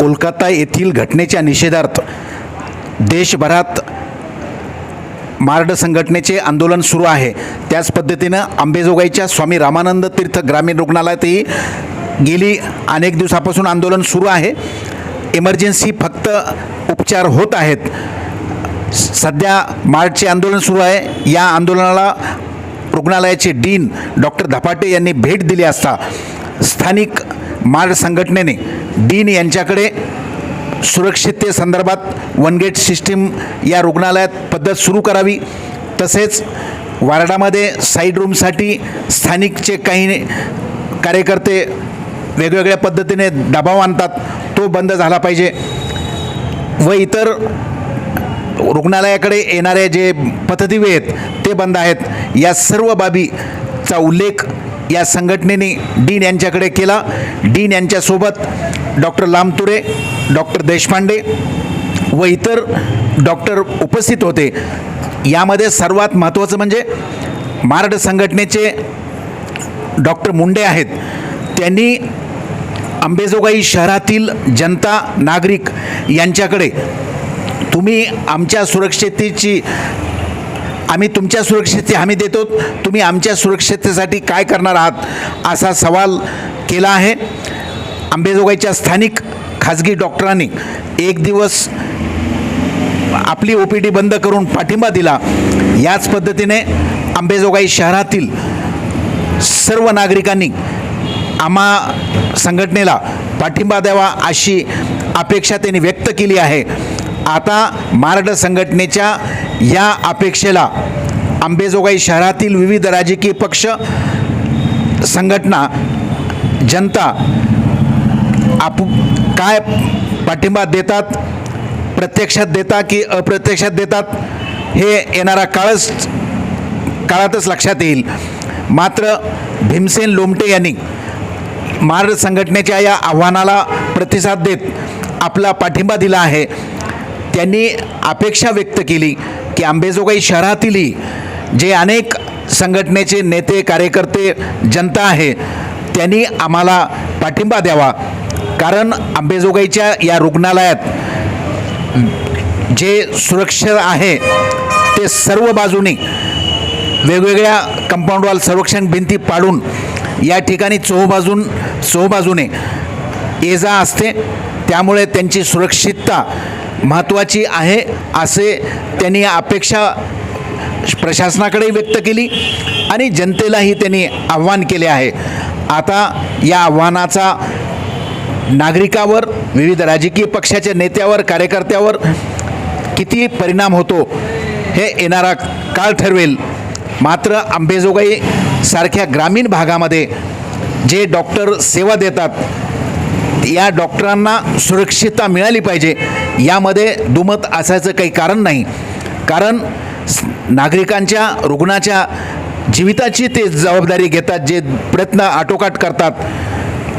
कोलकाता येथील घटनेच्या निषेधार्थ देशभरात मार्ड संघटनेचे आंदोलन सुरू आहे. त्याच पद्धतीनं आंबेजोगाईच्या स्वामी रामानंद तीर्थ ग्रामीण रुग्णालयातही गेली अनेक दिवसापासून आंदोलन सुरू आहे. इमर्जन्सी फक्त उपचार होत आहेत. सध्या मार्चचे आंदोलन सुरू आहे. या आंदोलनाला रुग्णालयाचे डीन डॉक्टर धपाटे यांनी भेट दिली असता स्थानिक मार्ड संघटनेने डीन यांच्याकडे सुरक्षिततेसंदर्भात वन गेट सिस्टीम या रुग्णालयात पद्धत सुरू करावी. तसेच वार्डामध्ये साईड रूमसाठी स्थानिकचे काही कार्यकर्ते वेगवेगळ्या पद्धतीने दबाव आणतात. तो बंद झाला पाहिजे. व इतर रुग्णालयाकडे येणारे जे पथदिवे आहेत ते बंद आहेत. या सर्व बाबीचा उल्लेख या संघटनेने डीन यांच्याकडे केला. डीन यांच्यासोबत डॉक्टर लामतुरे डॉक्टर देशपांडे व इतर डॉक्टर उपस्थित होते. यामध्ये सर्वात महत्त्वाचं म्हणजे मारड संघटनेचे डॉक्टर मुंडे आहेत. त्यांनी अंबेजोगाई शहरातील जनता नागरिक यांच्याकडे तुम्ही आमच्या सुरक्षितेची आम्ही तुमच्या सुरक्षेची हमी देतो. तुम्ही आमच्या सुरक्षेतेसाठी काय करणार आहात? असा सवाल केला आहे. आंबेजोगाईच्या स्थानिक खाजगी डॉक्टरांनी एक दिवस आपली ओ पी डी बंद करून पाठिंबा दिला. याच पद्धतीने आंबेजोगाई शहरातील सर्व नागरिकांनी आम्हा संघटनेला पाठिंबा द्यावा अशी अपेक्षा त्यांनी व्यक्त केली आहे. आता मार्ड संघटनेच्या या अपेक्षेला अंबेजोगाई शहरातील विविध राजकीय पक्ष संघटना जनता आप काय पाठिंबा देतात प्रत्यक्षात देता की अप्रत्यक्षात देतात हे येणारा काळच काळातच लक्षात येईल. मात्र भीमसेन लोमटे यांनी महाराष्ट्र संघटनेच्या या आव्हानाला प्रतिसाद देत आपला पाठिंबा दिला आहे. त्यांनी अपेक्षा व्यक्त केली की आंबेजोगाई शहरातीलही जे अनेक संघटनेचे नेते कार्यकर्ते जनता आहे त्यांनी आम्हाला पाठिंबा द्यावा. कारण आंबेजोगाईच्या या रुग्णालयात जे सुरक्षा आहे ते सर्व बाजूनी वेगवेगळ्या कंपाऊंड वॉल संरक्षण भिंती पाडून या ठिकाणी चोहबाजून चोहबाजूने ये जा असते. त्यामुळे त्यांची सुरक्षितता महत्त्वाची आहे असे त्यांनी अपेक्षा प्रशासनाकडे व्यक्त केली आणि जनतेलाही त्यांनी आव्हान केले आहे. आता या आव्हानाचा नागरिकावर विविध राजकीय पक्षाच्या नेत्यावर कार्यकर्त्यावर किती परिणाम होतो हे येणारा काळ ठरवेल. मात्र अंबेजोगाई सारख्या ग्रामीण भागामध्ये जे डॉक्टर सेवा देतात या डॉक्टरांना सुरक्षितता मिळाली पाहिजे. यामध्ये दुमत असायचं काही कारण नाही. कारण नागरिकांच्या रुग्णाच्या जीविताची ते जबाबदारी घेतात जे प्रयत्न आटोकाट करतात.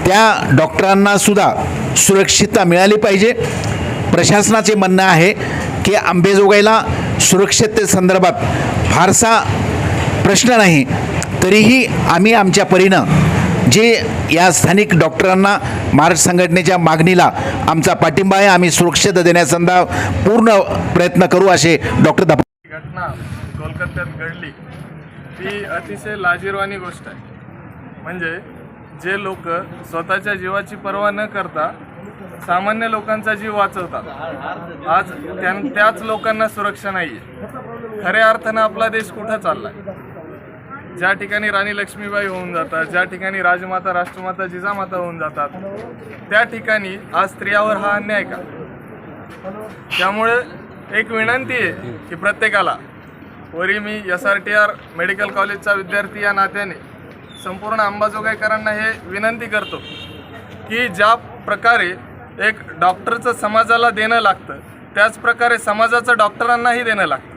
त्या डॉक्टरांना सुद्धा सुरक्षितता मिळाली पाहिजे. प्रशासनाचे म्हणणं आहे की आंबेजोगाईला सुरक्षिततेसंदर्भात फारसा प्रश्न नाही. तरीही आम्ही आमच्या परीनं जे या स्थानिक डॉक्टरांना महाराष्ट्र संघटनेच्या मागणीला आमचा पाठिंबा आहे. आम्ही सुरक्षित देण्यासंदर्भात पूर्ण प्रयत्न करू असे डॉक्टर दाप घटना कोलकात्यात घडली. ती अतिशय लाजीरवाणी गोष्ट आहे. म्हणजे जे लोक स्वतःच्या जीवाची पर्वा न करता सामान्य लोकांचा जीव वाचवतात. आज त्यां त्याच लोकांना सुरक्षा नाही आहे खऱ्या अर्थानं आपला देश कुठं चालला आहे ज्या ठिकाणी राणी लक्ष्मीबाई होऊन जातात ज्या ठिकाणी राजमाता राष्ट्रमाता जिजामाता होऊन जातात त्या ठिकाणी आज स्त्रियावर हा अन्याय का? त्यामुळे एक विनंती आहे की प्रत्येकाला वरी मी S R T R medical कॉलेजचा विद्यार्थी या नात्याने संपूर्ण अंबाजोगाईकरांना हे विनंती करतो की ज्या प्रकारे एक डॉक्टरचं समाजाला देणं लागतं त्याच प्रकारे समाजाचं डॉक्टरांनाही देणं लागतं.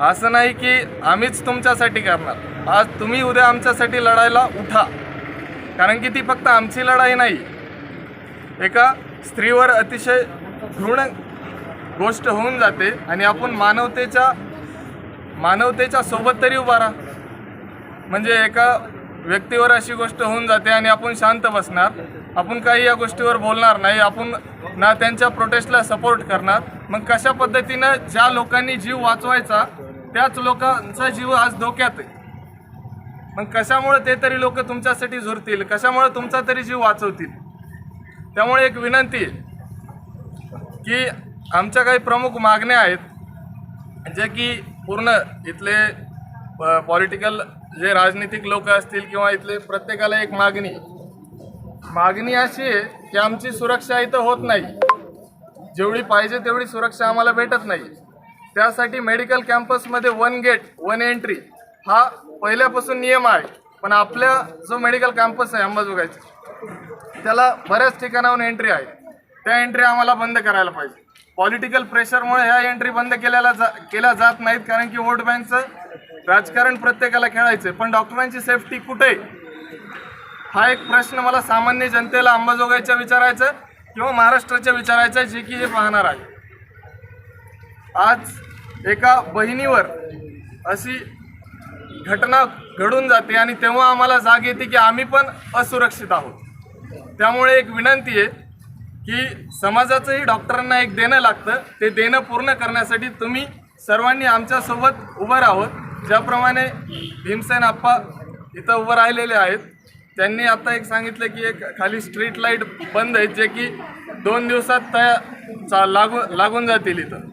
असं नाही की आम्हीच तुमच्यासाठी करणार. आज तुम्ही उद्या आमच्यासाठी लढायला उठा. कारण की ती फक्त आमची लढाई नाही. एका स्त्रीवर अतिशय घृण गोष्ट होऊन जाते आणि आपण मानवतेच्या मानवतेच्या सोबत तरी उभा राहा. म्हणजे एका व्यक्तीवर अशी गोष्ट होऊन जाते आणि आपण शांत बसणार. आपण काही या गोष्टीवर बोलणार नाही. आपण ना त्यांच्या प्रोटेस्टला सपोर्ट करणार. मग कशा पद्धतीनं ज्या लोकांनी जीव वाचवायचा त्याच लोकांचा जीव आज धोक्यात आहे. मग कशामुळे ते तरी लोक तुमच्यासाठी झुरतील? कशामुळे तुमचा तरी जीव वाचवतील? त्यामुळे एक विनंती आहे की आमच्या काही प्रमुख मागण्या आहेत जे की पूर्ण इथले पॉलिटिकल जे राजनीतिक लोक असतील किंवा इथले प्रत्येकाला एक मागणी. मागणी अशी आहे की आमची सुरक्षा इथं होत नाही. जेवढी पाहिजे तेवढी सुरक्षा आम्हाला भेटत नाही. त्यासाठी मेडिकल कॅम्पसमध्ये वन गेट वन एंट्री हा पहिल्यापासून नियम आहे पण आपल्या जो मेडिकल कॅम्पस आहे अंबाजोगाईचा त्याला बऱ्याच ठिकाणाहून एंट्री आहे त्या एंट्री आम्हाला बंद करायला पाहिजे पॉलिटिकल प्रेशरमुळे ह्या एंट्री बंद केल्याला जा केल्या जात नाहीत कारण की वोट बँकचं राजकारण प्रत्येकाला खेळायचं आहे. पण डॉक्टरांची सेफ्टी कुठे आहे? हा एक प्रश्न मला सामान्य जनतेला अंबाजोगाईच्या विचारायचं किंवा महाराष्ट्राच्या विचारायचं जे की हे पाहणार आहे आज एका बहिणीवर अशी घटना घडून जाते आणि तेव्हा आम्हाला जाग येते की आम्ही पण असुरक्षित आहोत. त्यामुळे एक विनंती आहे की समाजाचंही डॉक्टरांना एक देणं लागतं. ते देणं पूर्ण करण्यासाठी तुम्ही सर्वांनी आमच्यासोबत उभं राहोत ज्याप्रमाणे भीमसेन आप्पा इथं उभं राहिलेले आहेत. त्यांनी आता एक सांगितलं की एक खाली स्ट्रीट लाइट बंद आहेत जे की दोन दिवसात त्या चा लागू लागून जातील इथं.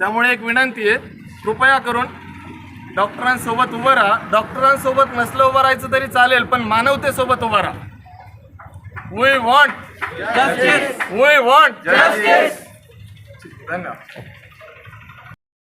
त्यामुळे एक विनंती आहे कृपया करून डॉक्टरांसोबत उभं राहा. डॉक्टरांसोबत नसलं उभं राहायचं तरी चालेल पण मानवतेसोबत उभं राहा. वी वॉन्ट वी वॉन्ट धन्यवाद.